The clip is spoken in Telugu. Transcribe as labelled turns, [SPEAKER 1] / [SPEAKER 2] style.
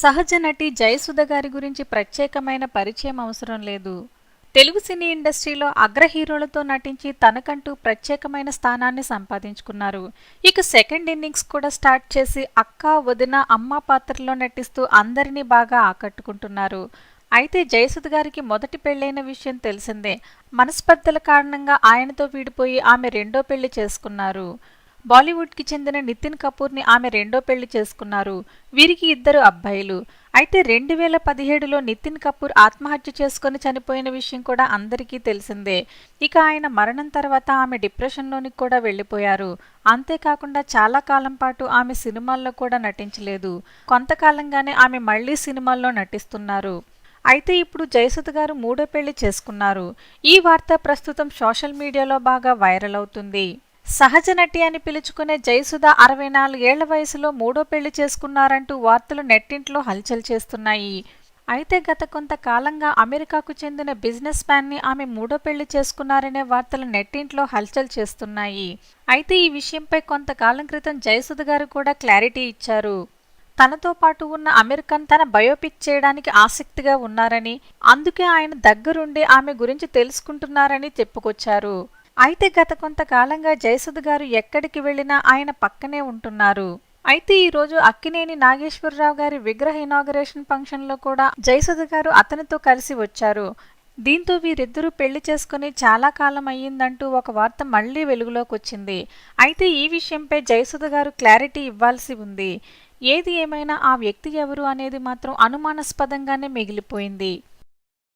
[SPEAKER 1] సహజ నటి జయసుధ గారి గురించి ప్రత్యేకమైన పరిచయం అవసరం లేదు. తెలుగు సినీ ఇండస్ట్రీలో అగ్ర హీరోలతో నటించి తనకంటూ ప్రత్యేకమైన స్థానాన్ని సంపాదించుకున్నారు. ఇక సెకండ్ ఇన్నింగ్స్ కూడా స్టార్ట్ చేసి అక్క వదిన అమ్మ పాత్రలో నటిస్తూ అందరినీ బాగా ఆకట్టుకుంటున్నారు. అయితే జయసుధ గారికి మొదటి పెళ్ళైన విషయం తెలిసిందే. మనస్పర్ధల కారణంగా ఆయనతో విడిపోయి ఆమె రెండో పెళ్ళి చేసుకున్నారు. బాలీవుడ్కి చెందిన నితిన్ కపూర్ని ఆమె రెండో పెళ్ళి చేసుకున్నారు. వీరికి ఇద్దరు అబ్బాయిలు. అయితే రెండు వేల పదిహేడులో నితిన్ కపూర్ ఆత్మహత్య చేసుకుని చనిపోయిన విషయం కూడా అందరికీ తెలిసిందే. ఇక ఆయన మరణం తర్వాత ఆమె డిప్రెషన్లోనికి కూడా వెళ్ళిపోయారు. అంతేకాకుండా చాలా కాలం పాటు ఆమె సినిమాల్లో కూడా నటించలేదు. కొంతకాలంగానే ఆమె మళ్ళీ సినిమాల్లో నటిస్తున్నారు. అయితే ఇప్పుడు జయసుధ గారు మూడో పెళ్ళి చేసుకున్నారు. ఈ వార్త ప్రస్తుతం సోషల్ మీడియాలో బాగా వైరల్ అవుతుంది. సహజ నటి అని పిలుచుకునే జయసుధ అరవై నాలుగేళ్ళ వయసులో మూడో పెళ్ళి చేసుకున్నారంటూ వార్తలు నెట్టింట్లో హల్చల్ చేస్తున్నాయి. అయితే గత కొంతకాలంగా అమెరికాకు చెందిన బిజినెస్ మ్యాన్ని ఆమె మూడో పెళ్ళి చేసుకున్నారనే వార్తలు నెట్టింట్లో హల్చల్ చేస్తున్నాయి. అయితే ఈ విషయంపై కొంతకాలం క్రితం జయసుధ గారు కూడా క్లారిటీ ఇచ్చారు. తనతో పాటు ఉన్న అమెరికన్ తన బయోపిక్ చేయడానికి ఆసక్తిగా ఉన్నారని అందుకే ఆయన దగ్గరుండి ఆమె గురించి తెలుసుకుంటున్నారని చెప్పుకొచ్చారు. అయితే గత కొంతకాలంగా జయసుధ గారు ఎక్కడికి వెళ్ళినా ఆయన పక్కనే ఉంటున్నారు. అయితే ఈ రోజు అక్కినేని నాగేశ్వరరావు గారి విగ్రహ ఇనాగరేషన్ ఫంక్షన్లో కూడా జయసుధ గారు అతనితో కలిసి వచ్చారు. దీంతో వీరిద్దరూ పెళ్ళి చేసుకుని చాలా కాలం అయ్యిందంటూ ఒక వార్త మళ్ళీ వెలుగులోకి వచ్చింది. అయితే ఈ విషయంపై జయసుధ గారు క్లారిటీ ఇవ్వాల్సి ఉంది. ఏది ఏమైనా ఆ వ్యక్తి ఎవరు అనేది మాత్రం అనుమానాస్పదంగానే మిగిలిపోయింది.